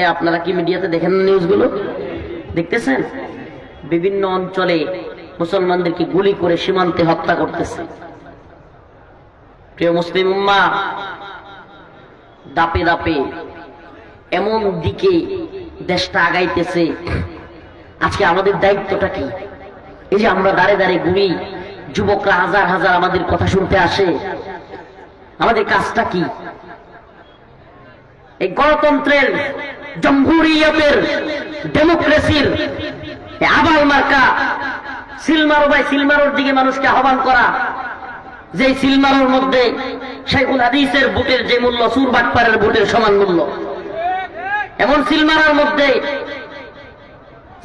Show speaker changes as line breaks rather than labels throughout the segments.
আপনারা কি মিডিয়াতে দেখেন না নিউজগুলো দেখতেছেন? বিভিন্ন অঞ্চলে মুসলমানদেরকে গুলি করে সীমান্তে হত্যা করতেছে। প্রিয় মুসলিম উম্মা, দাপে দাপে এমন দিকে দেশটা আগাইতেছে। আজকে আমাদের দায়িত্বটা কি? এই যে আমরা দাঁড়ে দাঁড়ে ঘুমি, যুবকরা হাজার হাজার আমাদের কথা শুনতে আসে। আমাদের কাজটা কি? এই গণতন্ত্রের জম্হুরিয়তের ডেমোক্রেসির আবাল মার্কা সিলমারো বাই সিলমারোর দিকে মানুষকে আহ্বান করা যে সিলমারোর মধ্যে শেখুল হাদিসের বুটের যে মূল্য, সুর বাটপারের বুটের সমান মূল্য। এমন সিলমারার মধ্যে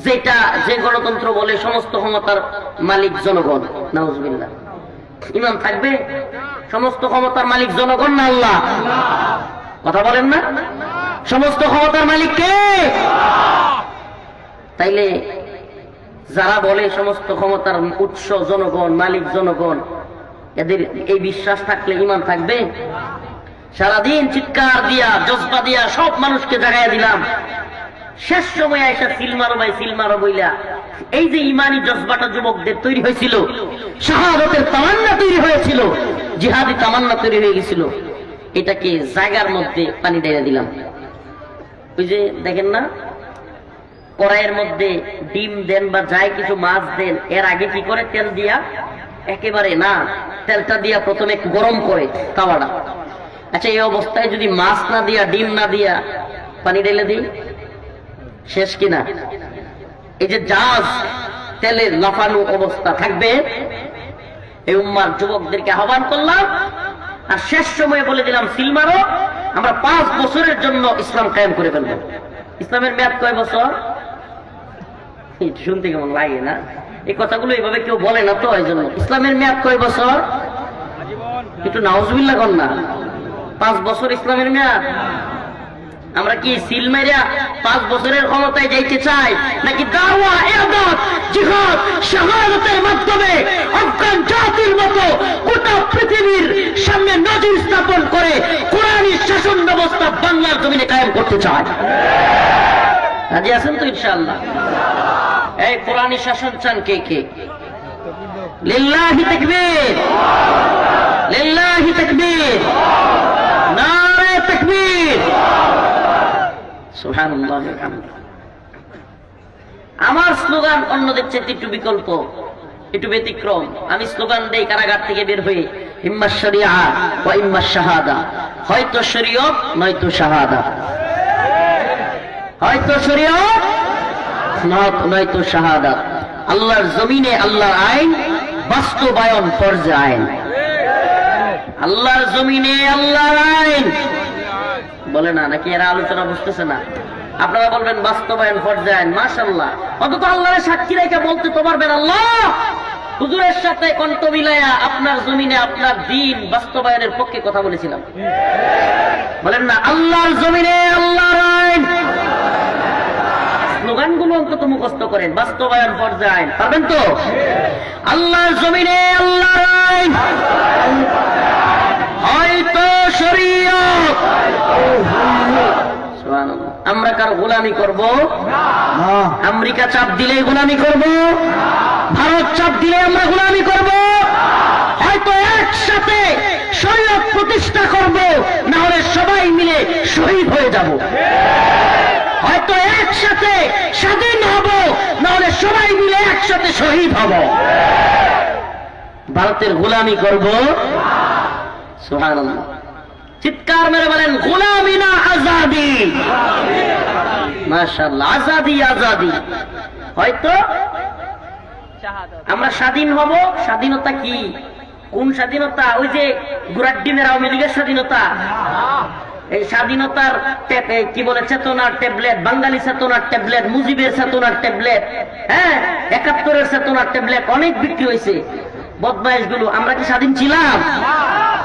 যেটা যে গণতন্ত্র বলে সমস্ত ক্ষমতার মালিক জনগণ, নাউজবিল্লাহ। ইমাম থাকবে? সমস্ত ক্ষমতার মালিক জনগণ না আল্লাহ? কথা বলেন না? সমস্ত ক্ষমতার মালিক কে? তাইলে যারা বলে সমস্ত ক্ষমতার উৎস জনগণ, মালিক জনগণ, এদের এই বিশ্বাস থাকলে ইমান থাকবে? সারাদিন চিৎকার দিয়া, জজবা দিয়া সব মানুষকে জাগাইয়া দিলাম। শেষ সময় এসে সিলমারো ভাই সিলমারো বইলা। এই যে ইমানি জজবাটা যুবকদের তৈরি হয়েছিল, শাহাদতের তামান্না তৈরি হয়েছিল, জিহাদি তামান্না তৈরি হয়ে গেছিল, এটাকে জায়গার মধ্যে পানি ডাইয়া দিলাম। ওই যে দেখেন না? কড়াইয়ের মধ্যে ডিম দেন বা যাই কিছু মাছ দেন, এর আগে কি করে? তেল দিয়া? একেবারে না, তেলটা দিয়া প্রথমে গরম করে তাওয়াটা। আচ্ছা এই অবস্থায় যদি মাছ না দিয়া, ডিম না দিয়া পানি ঢেলে দিই? শেষ কিনা এই যে জাহাজ, তেলে লাফানো অবস্থা থাকবে। এই উম্মার যুবকদেরকে আহ্বান করলাম, আর শেষ সময়ে বলে দিলাম সিলমারও আমরা পাঁচ বছরের জন্য ইসলাম কায়েম করে ফেলব। ইসলামের মেয়াদ কয় বছর? শুনতে কেমন লাগে না? এই কথাগুলো এইভাবে কেউ বলে না তো এই জন্য ইসলামের মেয়াদ কয় বছর? একটু নাওজবিল্লা কর না। পাঁচ বছর ইসলামের মেয়াদ? আমরা কি সিল মেরিয়া পাঁচ বছরের ক্ষমতায় যাইতে চাই? নাকি দাওয়া এরদত জিহাদ মাধ্যমে আফগান জাতির মতো গোটা পৃথিবীর সামনে নজির স্থাপন করে কোরআনী শাসন ব্যবস্থা বাংলার জমিনে কায়েম করতে রাজি আছেন তো ইনশাআল্লাহ? এই কোরআনী শাসন চান কে কে? লিল্লাহি তাকবীর। লিল্লাহি তাকবীর। নারে তাকবীর। সুবহানাল্লাহ আমার স্লোগান অন্যদের চেয়ে একটু বিকল্প, একটু ব্যতিক্রম। আমি স্লোগান দেই কারাগার থেকে বের হয়ে ইম্মা শরিয়া বা ইম্মা শাহাদা। হয়তো শরীয়ত, নয়তো শাহাদা। হয়তো শরীয়ত নয়- নয়তো শাহাদা। আল্লাহর জমিনে আল্লাহর আইন, বাস্তবায়ন ফরজে আইন। আল্লাহর জমিনে আল্লাহর আইন। বলে না, নাকি এরা আলোচনা বুঝতেছে না? আপনারা বলবেন বাস্তবায়ন পর্যায়ন মাশাল্লাহ অন্তত আল্লাহরের সাক্ষী রেখে বলতে তো পারবেন আল্লাহ! হুজুরের সাথে কণ্ঠ মিলাইয়া আপনার জমিনে আপনার দিন বাস্তবায়নের পক্ষে কথা বলেছিলাম। বলেন না, আল্লাহর জমিনে আল্লাহর আইন। স্লোগানগুলো অন্তত মুখস্থ করেন, বাস্তবায়ন পর্যায়। পারবেন তো? আল্লাহর জমিনে আল্লাহর আইন। হয়তো শরীয়ত। আমরা কার গোলামি করব? আমেরিকা চাপ দিলে গোলামি করব? ভারত চাপ দিলে আমরা গোলামি করব? হয়তো একসাথে শরীয়ত প্রতিষ্ঠা করব না হলে সবাই মিলে শহীদ হয়ে যাব। হয়তো একসাথে স্বাধীন হব না হলে সবাই মিলে একসাথে শহীদ হব। ভারতের গোলামি করব? চিৎকার মেরে বলেন, গোলামি না আজাদি। মাশাআল্লাহ, আজাদি আজাদি। হয়তো আমরা স্বাধীন হব, স্বাধীনতা কি? কোন স্বাধীনতা? ওই যে গুরাড্ডিনের আওয়ামী লীগের স্বাধীনতা। এই স্বাধীনতার কি বলে, চেতনার ট্যাবলেট, বাঙালি চেতনার ট্যাবলেট, মুজিবের চেতনার ট্যাবলেট হ্যাঁ? একাত্তরের চেতনার ট্যাবলেট অনেক বিক্রি হয়েছে। বদমাইশগুলো আমরা কি স্বাধীন ছিলাম?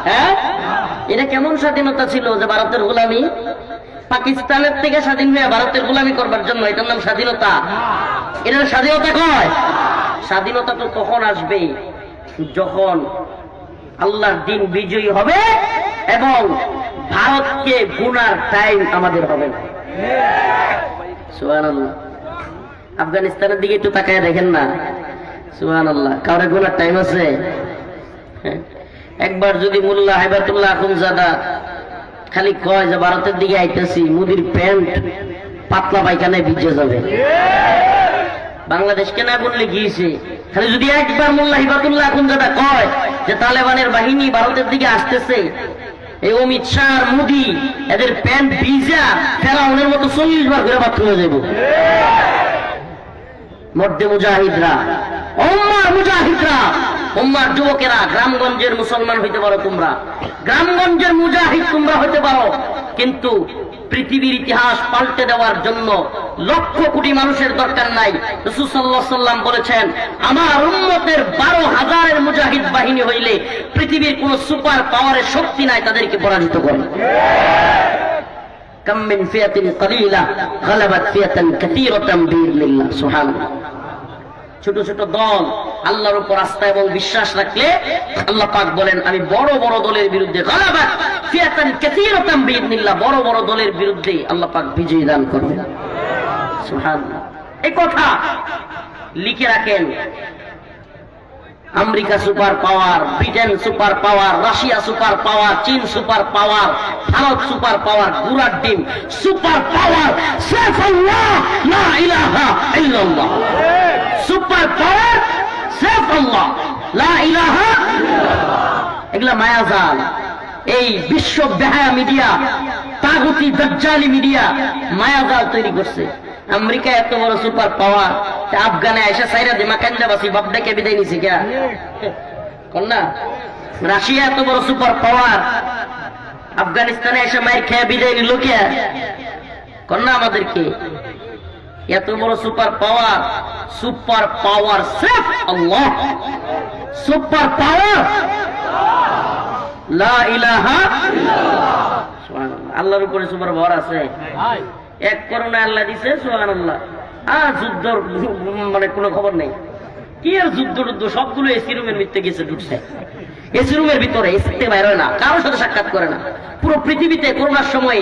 হ্যাঁ? এটা কেমন স্বাধীনতা ছিল যে ভারতের গোলামি? পাকিস্তানের থেকে স্বাধীন হয়ে ভারতের গোলামি করবার জন্য এটার নাম স্বাধীনতা। এটার স্বাধীনতা কয়? স্বাধীনতা তো তখন আসবে যখন আল্লাহর দিন বিজয়ী হবে এবং ভারতকে গুনার টাইম আমাদের হবে। আফগানিস্তানের দিকে একটু তাকায় দেখেন না। সুহান আল্লাহ কাউরে গোনার টাইম আছে? হ্যাঁ। একবার যদি মোল্লা হেবাতুল্লাহ আখুনজাদা খালি কয় যে ভারতের দিকে আইতেছি, মুদির প্যান্ট, পাতলা পায়খানায় ভিজে যাবে। বাংলাদেশকে না বললে গিয়েছে, খালি যদি একবার মোল্লা হিবাতুল্লাহ আখুনজাদা কয় যে তালেবানের বাহিনী ভারতের দিকে আসতেছে, এই অমিত শাহ মোদি, এদের প্যান্ট ভিজা, ফেরাউনের মতো চল্লিশ বার করে বাথরুমে যাব মধ্যে মুজাহিদরা ওম্মার মুজাহিদরা উম্মার যুবকেরা, গ্রামগঞ্জের মুসলমান হইতে পারো তোমরা। গ্রামগঞ্জের মুজাহিদ তোমরা হইতে পারো। কিন্তু পৃথিবীর ইতিহাস পাল্টে দেওয়ার জন্য লক্ষ কোটি মানুষের দরকার নাই। সাল্লাম বলেছেন, আমার উন্মতের বারো হাজারের মুজাহিদ বাহিনী হইলে পৃথিবীর কোন সুপার পাওয়ারের শক্তি নাই তাদেরকে পরাজিত করে। কাম্মিন ফিয়াতিন কলিলা, গালাবাত ফিয়াতান কাসীরাতান বিইল্লাহ সুবহানাল্লাহ। ছোট ছোট দল আল্লাহর উপর আস্থা এবং বিশ্বাস রাখলে আল্লাহ পাক বলেন, আমি বড় বড় দলের বিরুদ্ধে বড় বড় দলের বিরুদ্ধে আল্লাহ পাক বিজয় দান করবেন। এই কথা লিখে রাখেন। America super power, Britain super power, Russia super power, চীন super power, Bharat super power গুড়ার ডিম সুপার পাওয়ার সুপার পাওয়ার এগুলা মায়াজাল এই বিশ্ব বেহায়া মিডিয়া দজ্জালি মিডিয়া মায়াজাল তৈরি করছে। আমেরিকা এত বড় সুপার পাওয়ার আফগানে এসে সাইরা দিমা কান্দা বাসি ডেকে বিদায় নিছে কে না? রাশিয়া এত বড় সুপার পাওয়ার, আফগানিস্তানে এসে মায়ের খেয়ে বিদায় নিল কে? কন্যা আমাদেরকে? এত বড় সুপার পাওয়ার সুপার পাওয়ার সেফ আল্লাহ। Super power? লা ইলাহা। আল্লাহর উপরে সুপার ভর আছে। এক করোনা আল্লাহ দিছে সোহান আল্লাহ আর যুদ্ধ মানে কোনো খবর নেই। কি আর যুদ্ধ টুদ্ধ? সবগুলো এসি রুমের ভিতরে গেছে, ঢুকছে। এসি রুমের ভিতরে এসিতে বাইর না। কারোর সাথে সাক্ষাৎ করে না। পুরো পৃথিবীতে করোনার সময়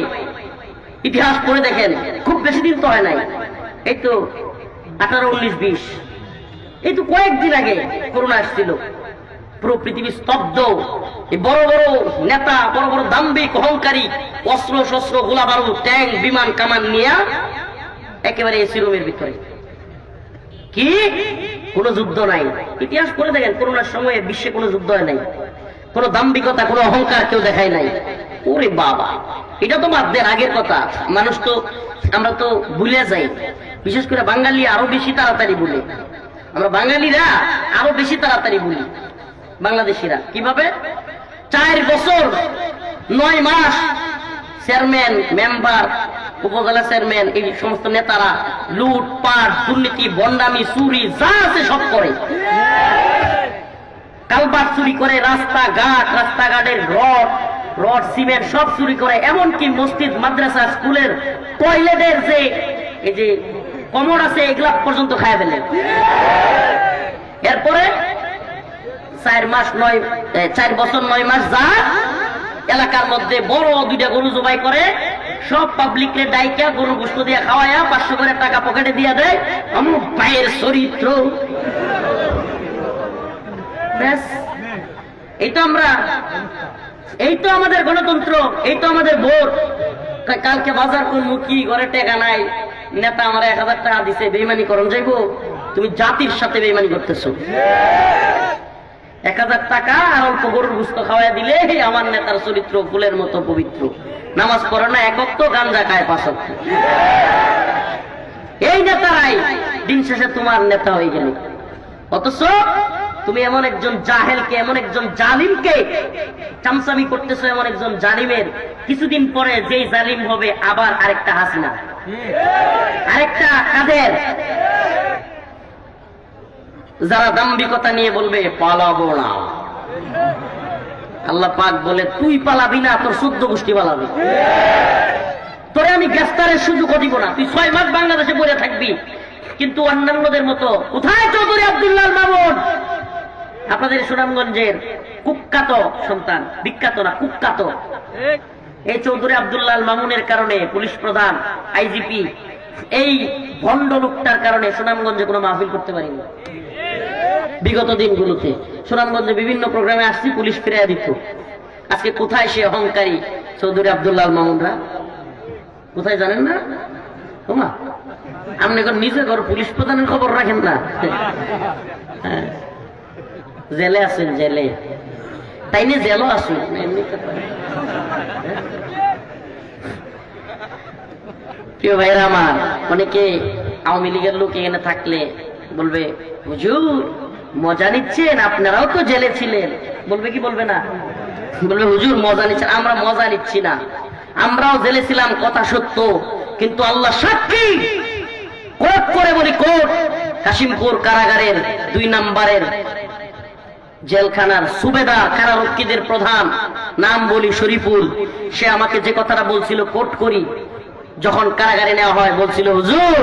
ইতিহাস পড়ে দেখেন, খুব বেশি দিন তো হয় নাই। এই তো আঠারো, উনিশ, বিশ। এই তো কয়েকদিন আগে করোনা আসছিল। পুরো পৃথিবী স্তব্ধ। বড় বড় নেতা, বড় বড় দাম্ভিক, অহংকারী, অস্ত্র শস্ত্র গোলা বারুদ ট্যাঙ্ক, বিমান, কামান নিয়ে একেবারে এসি রুমের ভিতরে। কি? কোন যুদ্ধ নাই। ইতিহাস করে দেখেন, করোনার সময়ে বিশ্বে কোনো যুদ্ধ হয় নাই। কোন দাম্ভিকতা, কোনো অহংকার কেউ দেখায় নাই। ওরে বাবা, এটা তো বাদ আগের কথা। মানুষ তো, আমরা তো ভুলে যাই। বিশেষ করে বাঙালি আরও বেশি তাড়াতাড়ি বলে। আমরা বাঙালিরা আরও বেশি তাড়াতাড়ি বলি। বাংলাদেশিরা। কীভাবে? চার বছর, নয় মাস চেয়ারম্যান, মেম্বার, উপজেলা চেয়ারম্যান, এই সমস্ত নেতারা লুট, পাট, দুর্নীতি বন্ডামি চুরি, যা আছে সব করে। কালবার চুরি করে, রাস্তাঘাট, রাস্তাঘাটের রড রড, সিমেন্ট সব চুরি করে, এমনকি মসজিদ, মাদ্রাসা, স্কুলের টয়লেটের যে, এই যে কমর আছে, এগুলা পর্যন্ত খায় ফেলে এরপরে চার মাস নয় চার বছর নয় মাস যা এলাকার মধ্যে বড় দুইটা গরু জবাই করে, সব পাবলিক রে ডাইকা গরু গোস্ত দিয়ে খাওয়ায়া পাঁচশো করে টাকা পকেটে দিয়ে দেয়। আমার ভাইয়ের চরিত্র। এই তো আমরা, এই তো আমাদের গণতন্ত্র, এই তো আমাদের ভোট। কালকে বাজার করব কি ঘরে টেকা নাই। নেতা আমার এক হাজার টাকা দিছে, বেইমানি করণ যাইবো? তুমি জাতির সাথে বেইমানি করতেছো। এক হাজার টাকা আর অল্প গরুর গুস্ত খাওয়াই দিলে আমার নেতার চরিত্র ফুলের মতো পবিত্র। নামাজ পড়ে না একক তো গাঞ্জা খায় পাশক এই নেতারাই দিন শেষে তোমার নেতা হয়ে গেল। অথচ তুমি এমন একজন জাহেলকে, এমন একজন জালিমকে চামচামি করতেছো, এমন একজন জালিমের। কিছুদিন পরে যেই জালিম হবে, আবার আরেকটা হাসিনা। আরেকটা কাদের? যারা দাম্ভিকতা নিয়ে বলবে, পালাবো না। আল্লাহ পাক বলে, তুই পালাবি না, তোর শুদ্ধ গোষ্ঠী পালাবি। তোরে আমি গ্রেফতারের সুযোগ দিব না। তুই ছয় মাস বাংলাদেশে পড়ে থাকবি। কিন্তু অন্যান্যদের মতো, কোথায় চৌধুরী আব্দুল্লাহ মামুন? আপনাদের সুনামগঞ্জের কুখ্যাত সন্তান, বিখ্যাত না, কুখ্যাত। এই চৌধুরী আব্দুল্লাহ মামুনের কারণে পুলিশ প্রধান, আইজিপি, এই ভণ্ড লোকটার কারণে সুনামগঞ্জে কোনো মাহফিল করতে পারিনি। বিগত দিনগুলোতে সুনামগঞ্জে বিভিন্ন প্রোগ্রামে আসছি, পুলিশ ফিরে দিত। আজকে কোথায় সে অহংকারী চৌধুরী আব্দুল্লাহ আল মামুনরা? কোথায় জানেন না? তোমা আপনি এখন নিজে ঘর পুলিশ প্রধানের খবর রাখেন না? হ্যাঁ। জেলে আছেন, জেলে। তাই নিয়ে জেলও আসুন এমনি। প্রিয় ভাইরা আমার, অনেকে আওয়ামী লীগের লোক এখানে থাকলে বলবে, হুজুর, মজা নিচ্ছেন? আপনারাও তো জেলে ছিলেন। বলবে কি বলবে না? বলবে, হুজুর, মজা নিচ্ছেন, আমরা মজা নিচ্ছি না। আমরাও জেলে ছিলাম, কথা সত্য। কিন্তু আল্লাহ সাক্ষী। কোর্ট করে বলি কোর্ট। কাশিমপুর কারাগারের দুই নাম্বারের জেলখানার সুবেদা কারারক্ষীদের প্রধান নাম বলি শরীফুল। সে আমাকে যে কথাটা বলছিল কোর্ট করি, যখন কারাগারে নেওয়া হয়, বলছিল, হুজুর,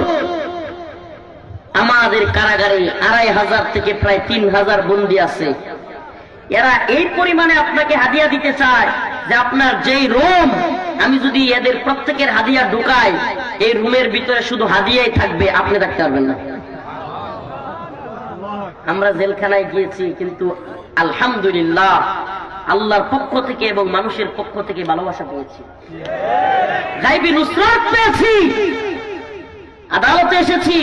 আমাদের কারাগারে আড়াই হাজার থেকে প্রায় তিন হাজার বন্দি আছে। এরা এই পরিমাণে আপনাকে হাদিয়া দিতে চায় যে আপনার যেই রুম, আমি যদি এদের প্রত্যেকের হাদিয়া ঢুকাই, এই রুমের ভিতরে শুধু হাদিয়াই থাকবে, আপনি থাকতে পারবেন না। আমরা জেলখানায় গিয়েছি, কিন্তু আলহামদুলিল্লাহ আল্লাহর পক্ষ থেকে এবং মানুষের পক্ষ থেকে ভালোবাসা পেয়েছি। গাইবি নুসরাত পেয়েছি। আদালতে এসেছি।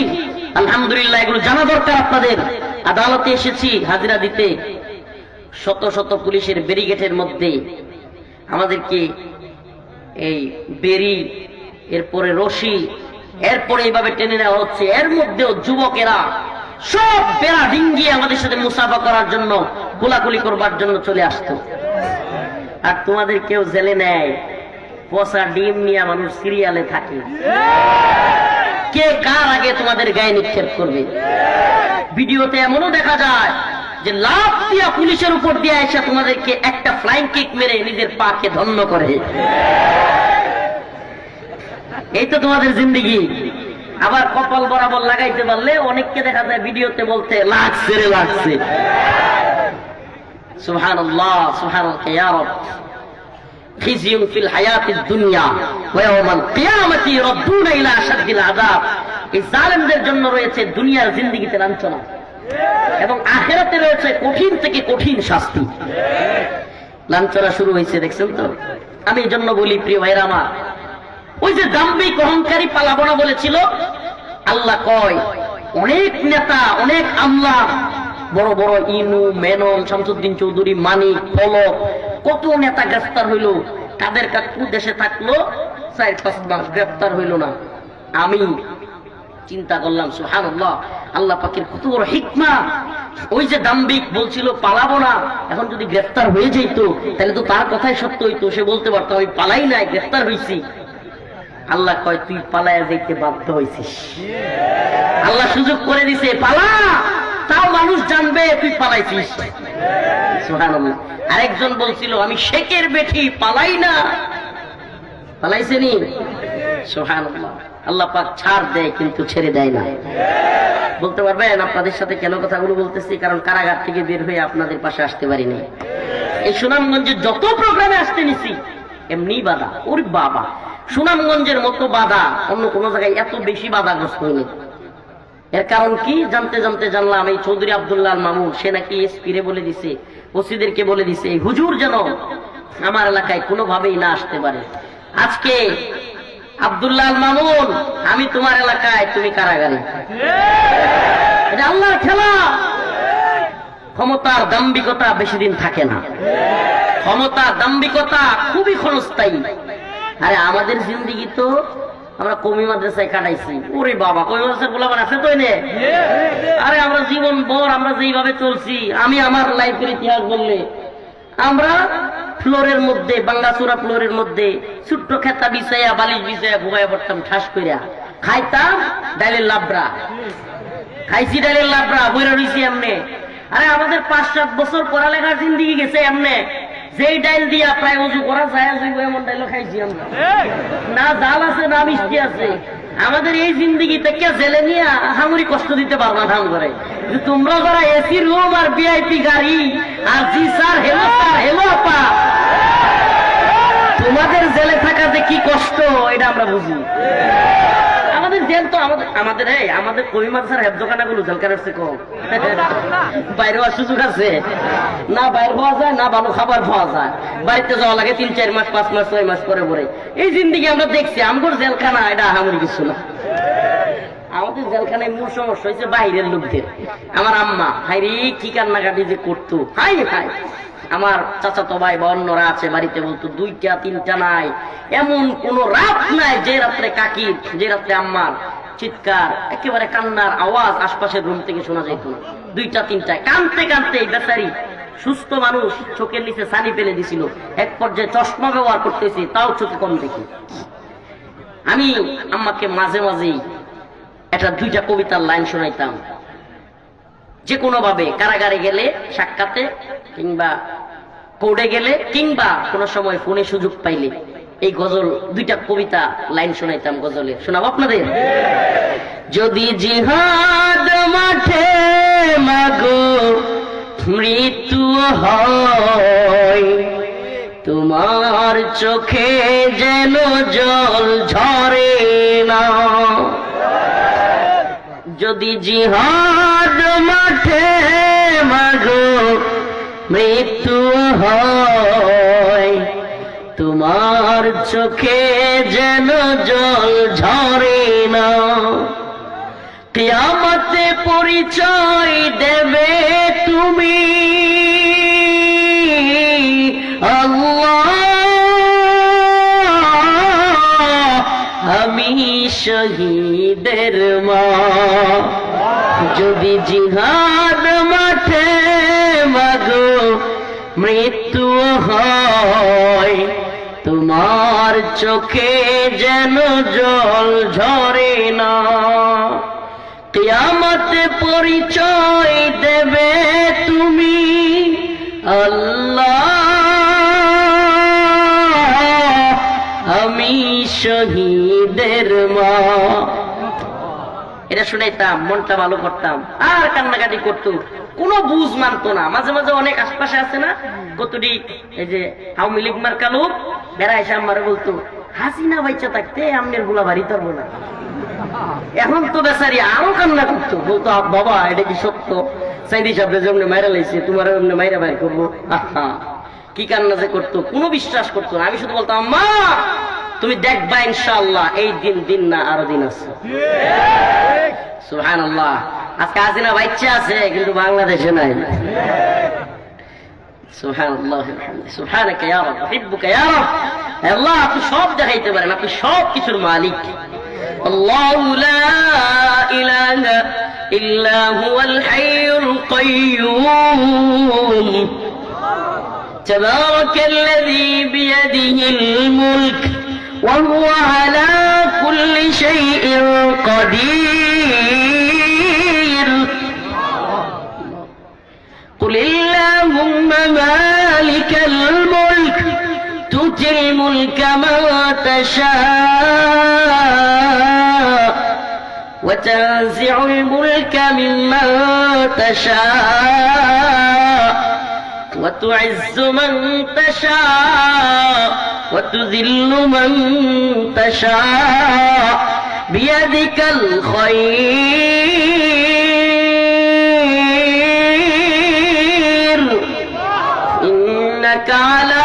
আলহামদুলিল্লাহ, এগুলো জানা দরকার আপনাদের। আদালতে এসেছি, হাজিরা দিতে। শত শত পুলিশের ব্যারিগেটের মধ্যে আমাদেরকে এই বেরি, এরপরে রশি, এরপরে এইভাবে টেনে নেওয়া হচ্ছে। এর মধ্যেও যুবকেরা সব বেড়া ডিঙ্গিয়ে আমাদের সাথে মুসাফা করার জন্য, কোলাকুলি করবার জন্য চলে আসতো। আর তোমাদের কেউ জেলে নেয়, পচা ডিম নিয়ে মানুষ সিরিয়ালে থাকে। কে কার আগে তোমাদের গায়ে নিক্ষেপ করবে? ভিডিওতে এমনও দেখা যায় যে লাভ দিয়া পুলিশের উপর দিয়ে এসে তোমাদেরকে একটা ফ্লাইং কিক মেরে নিজের পাকে ধন্য করে। এই তো তোমাদের জিন্দিগি। আবার কপাল বরাবর লাগাইতে পারলে অনেককে দেখা যায় ভিডিওতে বলতে লাগছে রে লাগছে সুহান আল্লাহ সুহান خزي في الحياة الدنيا ويوم القيامة يردون إلى أشد العذاب এই জালেমদের জন্য রয়েছে দুনিয়ার জিন্দিগিতে লাঞ্ছনা এবং আখেরাতে রয়েছে কঠিন থেকে কঠিন শাস্তি লাঞ্ছনা শুরু হয়েছে দেখছেন তো আমি এই জন্য বলি প্রিয় ভাইরা আমার ওই যে দাম্বিক অহংকারী পালাবো না বলেছিল, আল্লাহ কয়, অনেক নেতা, অনেক আমলা, বড় বড় ইনু, মেনন, শামসুদ্দিন চৌধুরী, মানিক, ফলক, কত নেতা গ্রেফতার হইল, তাদের কাকু দেশে থাকল, চার পাঁচ মাস গ্রেফতার হইল না। আমি চিন্তা করলাম সুহান আল্লাহ পাখির কত বড় হিকমা। ওই যে দাম্বিক বলছিল, পালাবো না, এখন যদি গ্রেফতার হয়ে যেত তাহলে তো তার কথাই সত্য হইতো, সে বলতে পারতো, আমি পালাই নাই, গ্রেফতার হয়েছি আল্লাহ কয়, তুই পালায়া যাইতে বাধ্য হয়েছিস আল্লাহ সুযোগ করে দিছে, পালা! তাও মানুষ জানবে তুই পালাইছিস। আরেকজন বলছিল, আমি শেখের বেঠি, পালাই না। পালাইছে নি? সুবহানাল্লাহ। আল্লাহ পাক ছাড় দেয়, কিন্তু ছেড়ে দেয় না। বলতে পারবেন, আপনাদের সাথে কেন কথাগুলো বলতেছি? কারণ কারাগার থেকে বের হয়ে আপনাদের পাশে আসতে পারিনি। এই সুনামগঞ্জে যত প্রোগ্রামে আসতে নিছি, এমনি বাধা। ওর বাবা! সুনামগঞ্জের মতো বাধা অন্য কোনো জায়গায় এত বেশি বাধাগ্রস্ত হয়নি। এর কারণ কি? জানতে জানতে জানলাম, এই চৌধুরী আব্দুল্লাহ মামুন, সে নাকি এসপিরে বলে দিছে, ওসিদেরকে বলে দিছে, এই হুজুর যেন আমার এলাকায় কোনোভাবেই না আসতে পারে। আজকে আব্দুল্লাহ মামুন, আমি তোমার এলাকায়, তুমি কারাগারে। এটা আল্লাহর খেলা। ক্ষমতার দাম্বিকতা বেশি দিন থাকে না। ক্ষমতা দাম্বিকতা খুবই ক্ষণস্থায়ী। আরে আমাদের জিন্দিগি তো আমরা কমি মাদ্রাসায় কাটাইছি। ওরে বাবা, কমি মাদ্রাসার গোলাবার আছে তো এনে? আরে আমরা জীবন ভর আমরা যেইভাবে চলছি, আমি আমার লাইফের ইতিহাস বললে, আমরা ফ্লোরের মধ্যে বাঙ্গাসুরা ফ্লোরের মধ্যে, ছোট্ট খেতা বিছাইয়া, বালিশ বিছাইয়া ঘুমাইয়া পড়তাম, ঠাস কইরা। খাইতাম ডাইলের লাবড়া। খাইছি ডাইলের লাবড়া, বইরা রইছি এমনে। আরে আমাদের পাঁচ সাত বছর পড়ালেখার জিন্দিগি গেছে এমনে। যেই ডাইল দিয়া প্রায় উজু করা যায় যাইব এমন ডাইলও খাইছি আমরা। না জাল আছে, না মিষ্টি আছে। আমাদের এই জিন্দিগি থেকে জেলে নিয়ে হামুরি কষ্ট দিতে পারব না ধাম করে তোমরা যারা এসি রুম আর ভিআইপি গাড়ি আর জি স্যার হেলো স্যার হেলো আপা, তোমাদের জেলে থাকা যে কি কষ্ট, এটা আমরা বুঝি। আমাদের তো আমাদের আমাদের জেলখানার চেয়ে কম। বাইরে সুযোগ আছে। না বাইরে যায়, না ভালো খাবার পাওয়া যায়। বাড়িতে যাওয়া লাগে তিন, চার মাস, পাঁচ মাস, ছয় মাস পরে পরে। এই জিন্দিগি আমরা দেখছি, আমগর জেলখানা, এটা আহামরি কিছু না। আমাদের জেলখানায় মূল সমস্যা হয়েছে বাইরের লোকদের। আমার আম্মা হাইরে কি কান্নাকাটি যে করতো। হাই হাই আমার চাচাতো ভাই বা আছে বাড়িতে বলতো, দুইটা, তিনটা নাই। এমন কোন রাত নাই যে রাত্রে কাকির, যে রাত্রে আম্মার চিৎকার, একেবারে কান্নার আওয়াজ আশপাশের রুম থেকে শোনা যেত না। দুইটা তিনটায় কানতে কানতে এই বেচারি সুস্থ মানুষ চোখের নিচে সানি ফেলে দিছিল। এক পর্যায়ে চশমা ব্যবহার করতেছি, তাও চোখে কম দেখি। আমি আম্মাকে মাঝে মাঝেই একটা দুইটা কবিতার লাইন শোনাইতাম। যে কোনো ভাবে কারাগারে গেলে, সাক্ষাতে, কিংবা কোর্টে গেলে, কিংবা কোনো সময় ফোনে সুযোগ পাইলে এই গজল, দুইটা কবিতা লাইন শোনাইতাম গজলে। শোনাবো আপনাদের? যদি জিহাদ মাঠে মাগো, মৃত্যু হয়, তোমার চোখে যেন জল ঝরে না। যদি জিহাদ মাঠে মাগো, মৃত্যু হয়। তোমার চোখে যেন জল ঝরে না। কিয়ামতে পরিচয় দেবে তুমি। শহীদের মা। যদি জিহাদ মাঠে মাগো, মৃত্যু হয়, তোমার চোখে যেন জল ঝরে না। কিয়ামতে পরিচয় দেবে তুমি, আল্লাহ শহীদের মা। এটা শুনাইতাম মনটা ভালো করতাম। আর কান্নাকাটি করতো কোনো বুঝ মানতো না। মাঝে মাঝে অনেক আশপাশে আছে না কতটি এই যে আওয়ামী লীগ মার্কা লোক বেড়া এসে আমার বলতো হাসিনা বাইচা থাকতে আমনেরগুলা বাড়ি তরবো না। এখন তো বেচারি আরও কান্না করতো। বলতো "আ, বাবা এটা কি সত্য? সাইদি সাহেব যেমন মাইরা লাইছে তোমার এমনি মাইরা বাইর করব? কি কান্না যে করতো কোনো বিশ্বাস করতো না। আমি শুধু বলতাম মা তুমি দেখবা ইনশাআল্লাহ এই দিন দিন না আরো দিন আছে সুহান আল্লাহ আজকে হাসিনা বাচ্চা আছে কিন্তু বাংলাদেশে নাই সুহান আল্লাহ সুহানাক ইয়া রব উহিব্বুক ইয়া রব হে আল্লাহ আপনি সব দেখাইতে পারেন আপনি সব কিছুর মালিক الله لا إله إلا هو الحي القيوم تبارك الذي بيده الملك وهو على كل شيء قدير. قل اللهم مالك الملك تؤتي الملك من تشاء وتنزع الملك ممن تشاء. وتعز من تشاء وتذل من تشاء بيدك الخير إنك على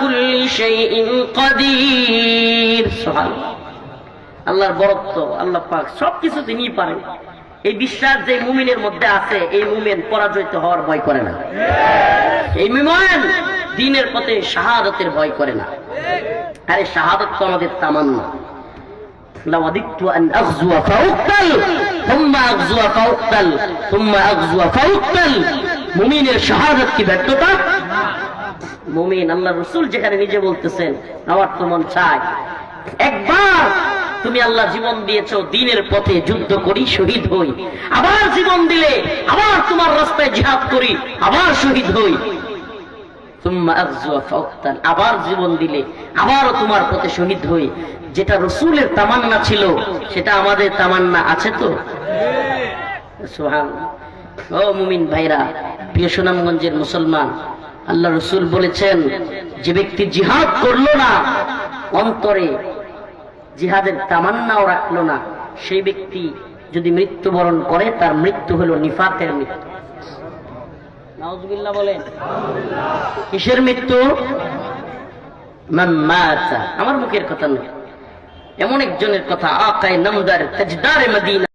كل شيء قدير سبحان الله আল্লাহর বরত্ব আল্লাহ পাক সবকিছু তিনি পারেন এই বিশ্বাস যে মুমিনের মধ্যে আছে এই মুমিন পরাজয়িত হওয়ার ভয় করে না এই মুমিন দিনের পথে শাহাদতের ভয় করে না আরে শাহাদত তো আমাদের তামান্না لوددت أن أغزو فأقتل ثم أغزو فأقتل ثم أغزو فأقتل মুমিনের শাহাদত কি ব্যর্থতা মুমিন আল্লাহ রসুল যেখানে নিজে বলতেছেন আমার তো মন চায় একবার তুমি আল্লাহ জীবন দিয়েছ, দিনের পথে যুদ্ধ করি, শহীদ হই। আবার জীবন দিলে, আবার তোমার রাস্তায় জিহাদ করি, আবার শহীদ হই। আবার জীবন দিলে, আবারও তোমার পথে শহীদ হই। যেটা রসুলের তামান্না ছিল, সেটা আমাদের তামান্না আছে তো? সোহান ও মুমিন ভাইরা, প্রিয় সুনামগঞ্জের মুসলমান, আল্লাহ রসুল বলেছেন, যে ব্যক্তি জিহাদ করল না, অন্তরে জিহাদের তামান্নাও রাখল না। সেই ব্যক্তি যদি মৃত্যুবরণ করে, তার মৃত্যু হলো নিফাতের মৃত্যু। কিসের মৃত্যু? মাতা। আমার মুখের কথা নয়। এমন একজনের কথা, আকায় নামদার তাজদারে মদিনা।